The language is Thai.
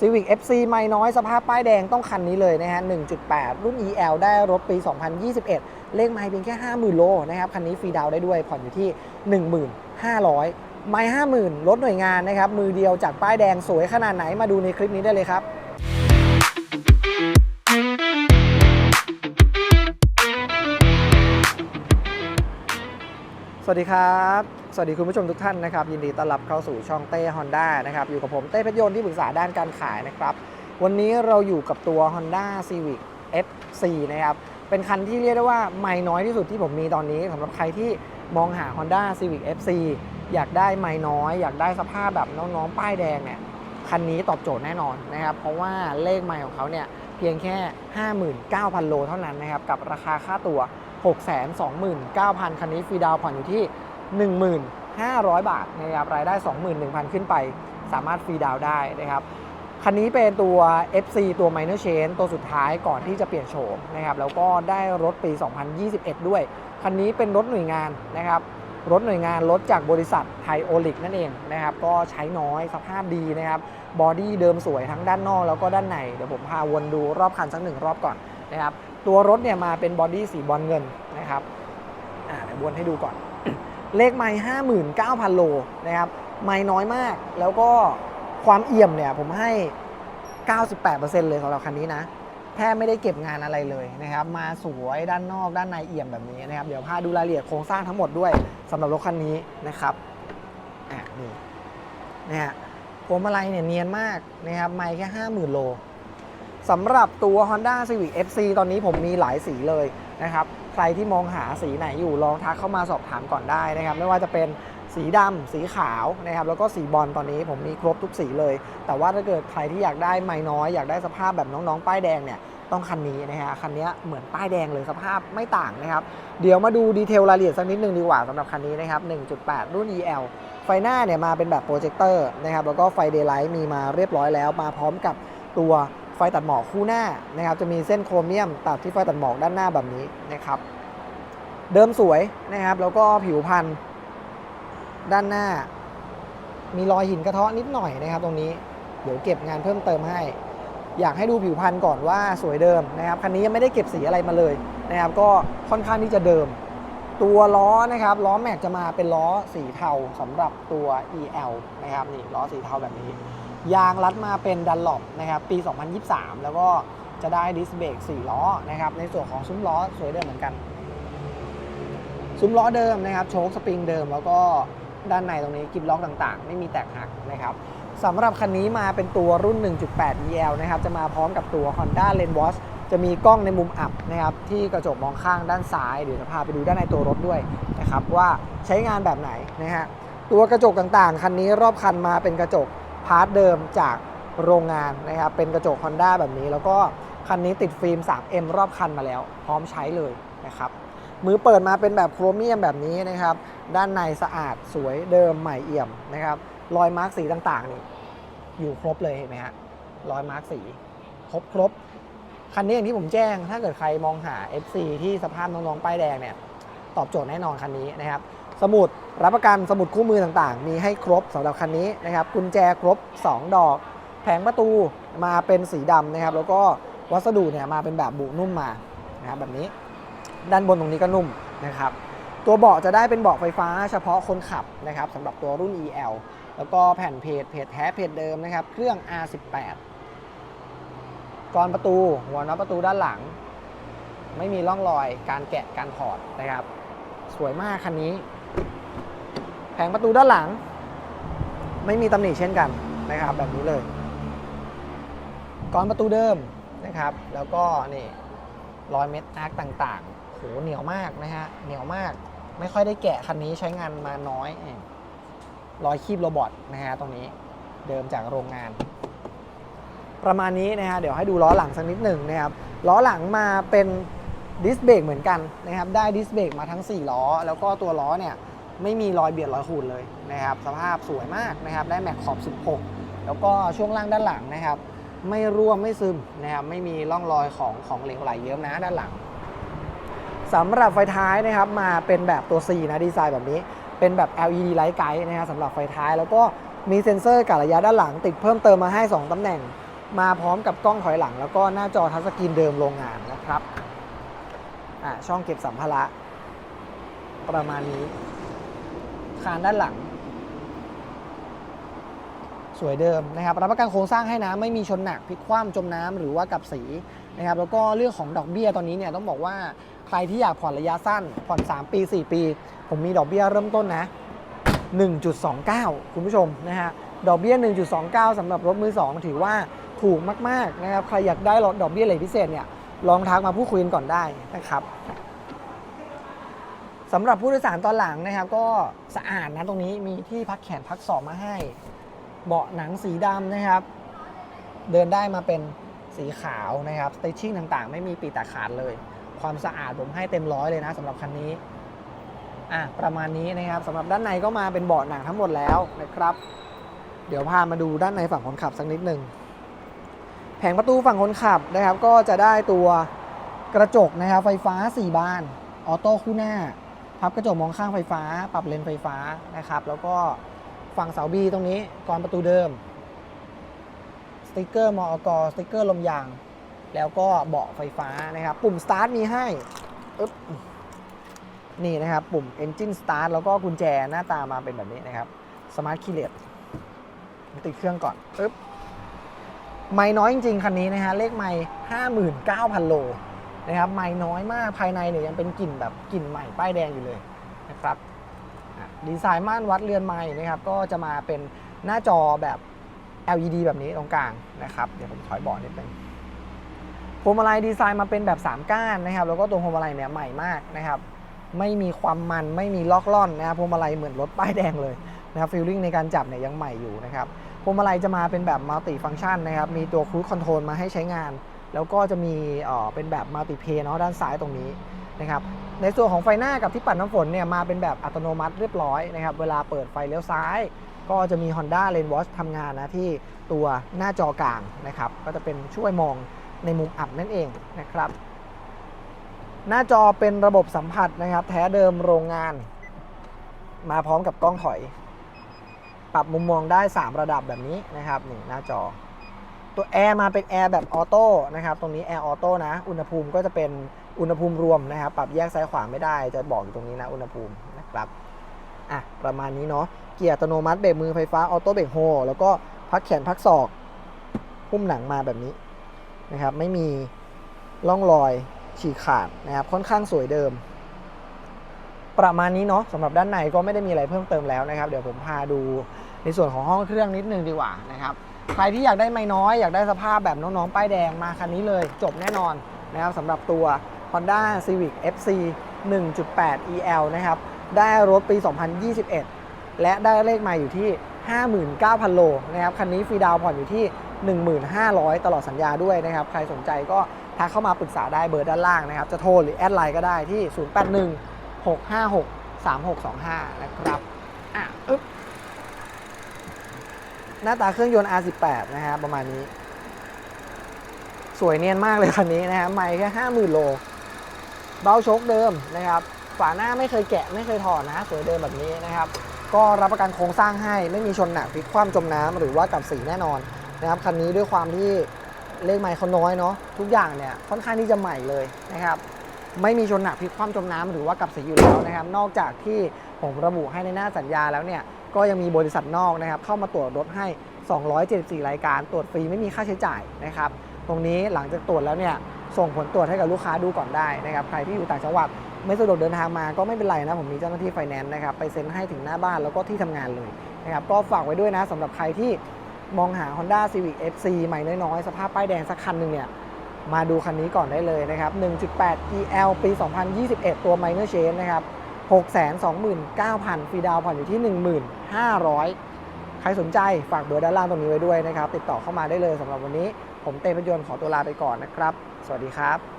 Civic FC ไม่น้อยสภาพป้ายแดงต้องคันนี้เลยนะฮะ 1.8 รุ่น EL ได้รถปี 2021 เลขไม้เพียงแค่ 50,000 โลนะครับ คันนี้ฟรีดาวน์ได้ด้วย ผ่อนอยู่ที่ 15,000 ไม่ 50,000 รถหน่วยงานนะครับ มือเดียวจากป้ายแดงสวยขนาดไหนมาดูในคลิปนี้ได้เลยครับ วัสดีครับ สวัสดีคุณผู้ชมทุกท่านนะครับ ยินดีต้อนรับเข้าสู่ช่องเต้ฮอนด้านะครับ อยู่กับผมเต้เพชรยนต์ที่ปรึกษาด้านการขายนะครับ วันนี้เราอยู่กับตัว Honda Civic FC นะครับ เป็นคันที่เรียกได้ว่าไม่น้อยที่สุดที่ผมมีตอนนี้สำหรับใครที่มองหา Honda Civic FC อยากได้ไม่น้อย อยากได้สภาพแบบน้องๆ ป้ายแดงเนี่ย คันนี้ตอบโจทย์แน่นอนนะครับ เพราะว่าเลขไม่ของเขาเนี่ยเพียงแค่ 59,000 โลเท่านั้นนะครับ กับราคาค่าตัว 629,000 คันนี้ฟรีดาวผ่อนอยู่ที่ 1,500 บาทนะครับรายได้ 21,000 ขึ้นไป สามารถฟรีดาวได้นะครับคันนี้เป็นตัว FC ตัว Minor Change ตัวสุดท้ายก่อนที่จะเปลี่ยนโฉมนะครับแล้วก็ได้รถปี 2021 ด้วย คันนี้เป็นรถหน่วยงานนะครับรถหน่วยงานรถจากบริษัทไทโอลิกนั่นเองนะครับก็ใช้น้อยสภาพดีนะครับบอดี้เดิมสวยทั้งด้านนอกแล้วก็ด้านใน เดี๋ยวผมพาวนดูรอบคันสักหนึ่งรอบก่อนนะครับ ตัวรถเนี่ยมาเป็นบอดี้สีบอลเงินนะครับอ่าเดี๋ยววนให้ดูก่อน เลขไม้ห้าหมื่นเก้าพันโลนะครับ ไม้น้อยมาก แล้วก็ความเอี่ยมเนี่ยผมให้ 98%เลยสำหรับคันนี้นะ แทบไม่ได้เก็บงานอะไรเลยนะครับ มาสวยด้านนอกด้านในเอี่ยมแบบนี้นะครับ เดี๋ยวพาดูรายละเอียดโครงสร้างทั้งหมดด้วยสำหรับรถคันนี้นะครับอะนี่นะฮะพวงมาลัยเนี่ยเนียนมากนะครับ ไม่แค่ 50,000 โล สำหรับตัว Honda Civic FC ตอนนี้ผมมีหลายสีเลยนะครับ ใครที่มองหาสีไหนอยู่ลองทักเข้ามาสอบถามก่อนได้นะครับ ไม่ว่าจะเป็นสีดำสีขาวนะครับแล้วก็สีบอลตอนนี้ผมมีครบทุกสีเลย แต่ว่าถ้าเกิดใครที่อยากได้ไม่น้อย อยากได้สภาพแบบน้องๆ ป้ายแดงเนี่ยต้องคันนี้นะฮะคันนี้เหมือนป้ายแดงเลยสภาพไม่ต่างนะครับ เดี๋ยวมาดูดีเทลรายละเอียดสักนิดนึงดีกว่าสำหรับคันนี้นะครับ 1.8 รุ่น EL ไฟหน้าเนี่ยมาเป็นแบบโปรเจคเตอร์นะครับแล้วก็ไฟเดย์ไลท์มีมาเรียบร้อยแล้วมาพร้อมกับตัว ไฟตัดหมอกคู่หน้านะครับจะมีเส้นโครเมียมตัดที่ไฟตัดหมอกด้านหน้าแบบนี้นะครับ เดิมสวยนะครับแล้วก็ผิวพันธุ์ด้านหน้า มีรอยหินกระเทาะนิดหน่อยนะครับ ตรงนี้เดี๋ยวเก็บงานเพิ่มเติมให้ อยากให้ดูผิวพันธุ์ก่อนว่าสวยเดิมนะครับคันนี้ยังไม่ได้เก็บสีอะไรมาเลยนะครับ ก็ค่อนข้างที่จะเดิม ตัวล้อนะครับล้อแม็กจะมาเป็นล้อสีเทาสำหรับตัว EL นะครับนี่ล้อสีเทาแบบนี้ ยางรัดมาเป็นดันหลบนะครับปี 2023 แล้วก็จะได้ดิสเบรก4ล้อนะครับในส่วนของซุ้มล้อสวยเดิมเหมือนกัน ซุ้มล้อเดิมนะครับโชคสปริงเดิม แล้วก็ด้านในตรงนี้กิบล็อกต่างๆ ไม่มีแตกหักนะครับสำหรับคันนี้มาเป็นตัวรุ่น 1.8 EL นะครับจะมาพร้อมกับตัว Honda l a n w a t c h จะมีกล้องในมุมอับนะครับที่กระจกมองข้างด้านซ้าย เดี๋ยวจะพาไปดูด้านในตัวรถด้วยนะครับว่าใช้งานแบบไหนนะฮะตัวกระจกต่างๆ คันนี้รอบคันมาเป็นกระจก พาร์ทเดิมจากโรงงานนะครับเป็นกระจก Honda แบบนี้ แล้วก็คันนี้ติดฟิล์ม 3M รอบคันมาแล้ว พร้อมใช้เลยนะครับมือเปิดมาเป็นแบบโครเมียมแบบนี้นะครับ ด้านในสะอาดสวยเดิมใหม่เอี่ยมนะครับรอยมาร์กสีต่างๆนี่อยู่ครบเลยเห็นไหมฮะรอยมาร์กสีครบครบคันนี้อย่างที่ผมแจ้ง ถ้าเกิดใครมองหา FC ที่สภาพน้องๆป้ายแดงเนี่ยตอบโจทย์แน่นอนคันนี้นะครับ สมุดรับประกันสมุดคู่มือต่างๆ มีให้ครบสำหรับคันนี้นะครับกุญแจครบ 2 ดอก แผงประตูมาเป็นสีดำนะครับ แล้วก็วัสดุเนี่ยมาเป็นแบบบุนุ่มมานะครับแบบนี้ ด้านบนตรงนี้ก็นุ่มนะครับ ตัวเบาะจะได้เป็นเบาะไฟฟ้าเฉพาะคนขับนะครับสำหรับตัวรุ่น EL แล้วก็แผ่นเพจเพจแท้เพจเดิมนะครับ เครื่อง R18 กรอนประตู หัวน็อตประตูด้านหลัง ไม่มีร่องรอยการแกะการถอดนะครับ สวยมากคันนี้ แผงประตูด้านหลัง ไม่มีตำหนิเช่นกันนะครับแบบนี้เลยกรอนประตูเดิมนะครับ แล้วก็นี่รอยเม็ดอาร์คต่างๆโหเหนียวมากนะฮะเหนียวมากไม่ค่อยได้แกะคันนี้ใช้งานมาน้อยเองรอยคีบโรบอทนะฮะตรงนี้เดิมจากโรงงาน ประมาณนี้นะฮะเดี๋ยวให้ดูล้อหลังสักนิดหนึ่งนะครับล้อหลังมาเป็นดิสเบรกเหมือนกันนะครับ ได้ดิสเบรกมาทั้ง 4 ล้อ แล้วก็ตัวล้อเนี่ย ไม่มีรอยเบียดรอยขูดเลยนะครับสภาพสวยมากนะครับได้แม็กขอบ 16 แล้วก็ช่วงล่างด้านหลังนะครับ ไม่ร่วไม่ซึมนะครับไม่มีร่องรอยของของเหลวไหลเยิ้มนะด้านหลังสำหรับไฟท้ายนะครับมาเป็นแบบตัว C นะดีไซน์แบบนี้เป็นแบบ LED Light Guide นะฮะสำหรับไฟท้าย แล้วก็มีเซ็นเซอร์กะระยะด้านหลัง ติดเพิ่มเติมมาให้ 2 ตำแหน่ง มาพร้อมกับกล้องถอยหลัง แล้วก็หน้าจอทัชสกรีนเดิมโรงงานนะครับอะช่องเก็บสัมภาระประมาณนี้ คานด้านหลัง สวยเดิมนะครับรับประกันโครงสร้างให้นะไม่มีชนหนักพลิกคว่ำจมน้ำหรือว่ากับสีนะครับแล้วก็เรื่องของดอกเบี้ยตอนนี้เนี่ยต้องบอกว่าใครที่อยากผ่อนระยะสั้น ผ่อน 3 ปี 4 ปี ผมมีดอกเบี้ยเริ่มต้นนะ 1.29 คุณผู้ชมนะฮะดอกเบี้ย 1.29สำหรับรถมือ 2 ถือว่าถูกมาก ๆ นะครับ ใครอยากได้ดอกเบี้ยอะไรพิเศษเนี่ยลองทักมาพูดคุยกันก่อนได้นะครับ สำหรับผู้โดยสารตอนหลังนะครับ ก็สะอาดนะตรงนี้มีที่พักแขนพักศอกมาให้ เบาะหนังสีดำนะครับ เดินได้มาเป็นสีขาวนะครับสเตชชิ่งต่างๆ ไม่มีปีแตกขาดเลย ความสะอาดผมให้เต็มร้อยเลยนะสำหรับคันนี้อะประมาณนี้นะครับสำหรับด้านในก็มาเป็นเบาะหนังทั้งหมดแล้วนะครับ เดี๋ยวพามาดูด้านในฝั่งคนขับสักนิดหนึ่งแผงประตูฝั่งคนขับนะครับ ก็จะได้ตัวกระจกนะครับ ไฟฟ้า 4 บาน ออโต้คู่หน้า พับกระจกมองข้างไฟฟ้า ปรับเลนไฟฟ้านะครับ แล้วก็ฝั่งเสาบีตรงนี้กรอนประตูเดิม สติกเกอร์มอกสติกเกอร์ลมยาง แล้วก็เบาะไฟฟ้านะครับ ปุ่มสตาร์ทมีให้อึ๊บนี่นะครับ ปุ่ม Engine Start แล้วก็กุญแจหน้าตามาเป็นแบบนี้นะครับ Smart k e y l e s ติดเครื่องก่อนอึ๊บไม่น้อยจริง ๆ คันนี้นะฮะ เลขไม่ 59,000 โล นะครับไม่น้อยมากภายในเนี่ยยังเป็นกลิ่นแบบกลิ่นใหม่ป้ายแดงอยู่เลยนะครับดีไซน์ม่านวัดเรือนไม้นะครับก็จะมาเป็นหน้าจอแบบ LED แบบนี้ตรงกลางนะครับเดี๋ยวผมถอยเบาะนิดนึงพวงมาลัยดีไซน์มาเป็นแบบ 3 ก้านนะครับ แล้วก็ตัวพวงมาลัยเนี่ยใหม่มากนะครับ ไม่มีความมันไม่มีล็อกล่อนนะครับพวงมาลัยเหมือนรถป้ายแดงเลยนะครับฟีลลิ่งในการจับเนี่ยยังใหม่อยู่นะครับพวงมาลัยจะมาเป็นแบบมัลติฟัง c t ชันนะครับ มีตัวครู i คอนโทรลมาให้ใช้งาน แล้วก็จะมีเป็นแบบมัลติเพย์เนาะด้านซ้ายตรงนี้นะครับในส่วนของไฟหน้ากับที่ปัดน้ำฝนเนี่ยมาเป็นแบบอัตโนมัติเรียบร้อยนะครับเวลาเปิดไฟเลี้ยวซ้าย ก็จะมี Honda Lane Watch ทำงานนะที่ตัวหน้าจอกลางนะครับก็จะเป็นช่วยมองในมุมอับนั่นเองนะครับ หน้าจอเป็นระบบสัมผัสนะครับแท้เดิมโรงงาน มาพร้อมกับกล้องถอย ปรับมุมมองได้ 3 ระดับแบบนี้นะครับนี่หน้าจอ ตัวแอร์มาเป็นแอร์แบบออโต้นะครับตรงนี้แอร์ออโต้นะ อุณหภูมิก็จะเป็นอุณหภูมิรวมนะครับ ปรับแยกซ้ายขวาไม่ได้จะบอกอยู่ตรงนี้นะอุณหภูมินะครับอะประมาณนี้เนาะเกียร์อัตโนมัติเบรกมือไฟฟ้าออโต้เบรกโฮแล้วก็พักแขนพักศอกหุ้มหนังมาแบบนี้นะครับ ไม่มีร่องรอยฉีกขาดนะครับค่อนข้างสวยเดิม ประมาณนี้เนาะสำหรับด้านในก็ไม่ได้มีอะไรเพิ่มเติมแล้วนะครับ เดี๋ยวผมพาดูในส่วนของห้องเครื่องนิดนึงดีกว่านะครับ ใครที่อยากได้ไม่น้อยอยากได้สภาพแบบน้องๆ ป้ายแดงมาคันนี้เลย จบแน่นอนนะครับสำหรับตัว Honda Civic FC 1.8 EL นะครับ ได้รถปี 2021 และได้เลขใหม่อยู่ที่ 59,000 โลนะครับ คันนี้ฟรีดาวน์ผ่อนอยู่ที่ 1,500 ตลอดสัญญาด้วยนะครับ ใครสนใจก็ทักเข้ามาปรึกษาได้เบอร์ด้านล่างนะครับ จะโทรหรือแอดไลน์ก็ได้ที่ 081 656 3625 นะครับ อะอึ๊บ หน้าตาเครื่องยนต์ R18 นะฮะประมาณนี้ สวยเนียนมากเลยคันนี้นะฮะไม่แค่50,000โล เบ้าชคเดิมนะครับ ฝาหน้าไม่เคยแกะไม่เคยถอดนะ สวยเดิมแบบนี้นะครับ ก็รับประกันโครงสร้างให้ไม่มีชนหนักพลิกคว่ำจมน้ำหรือว่ากับสีแน่นอนนะครับคันนี้ด้วยความที่เลขไมล์เขาน้อยเนาะทุกอย่างเนี่ยค่อนข้างที่จะใหม่เลยนะครับไม่มีชนหนักพลิกคว่ำจมน้ำหรือว่ากับสีอยู่แล้วนะครับ นอกจากที่ผมระบุให้ในหน้าสัญญาแล้วเนี่ย ก็ยังมีบริษัทนอกนะครับเข้ามาตรวจรถให้ 274 รายการ ตรวจฟรีไม่มีค่าใช้จ่ายนะครับ ตรงนี้หลังจากตรวจแล้วเนี่ยส่งผลตรวจให้กับลูกค้าดูก่อนได้นะครับใครที่อยู่ต่างจังหวัดไม่สะดวกเดินทางมาก็ไม่เป็นไรนะ ผมมีเจ้าหน้าที่ไฟแนนซ์นะครับ ไปเซ็นให้ถึงหน้าบ้านแล้วก็ที่ทำงานเลยนะครับก็ฝากไว้ด้วยนะสำหรับใครที่มองหา Honda Civic FC ใหม่น้อยๆ สภาพป้ายแดงสักคันหนึ่งเนี่ยมาดูคันนี้ก่อนได้เลยนะครับ 1.8 EL ปี 2021 ตัว Minor Change นะครับ 629,000ฟรีดาวน์ผ่อนอยู่ที่ 1,500 ใครสนใจฝากเบอร์ด้านล่างตรงนี้ไว้ด้วยนะครับ ติดต่อเข้ามาได้เลยสำหรับวันนี้ ผมเต้พยนต์ขอตัวลาไปก่อนนะครับ สวัสดีครับ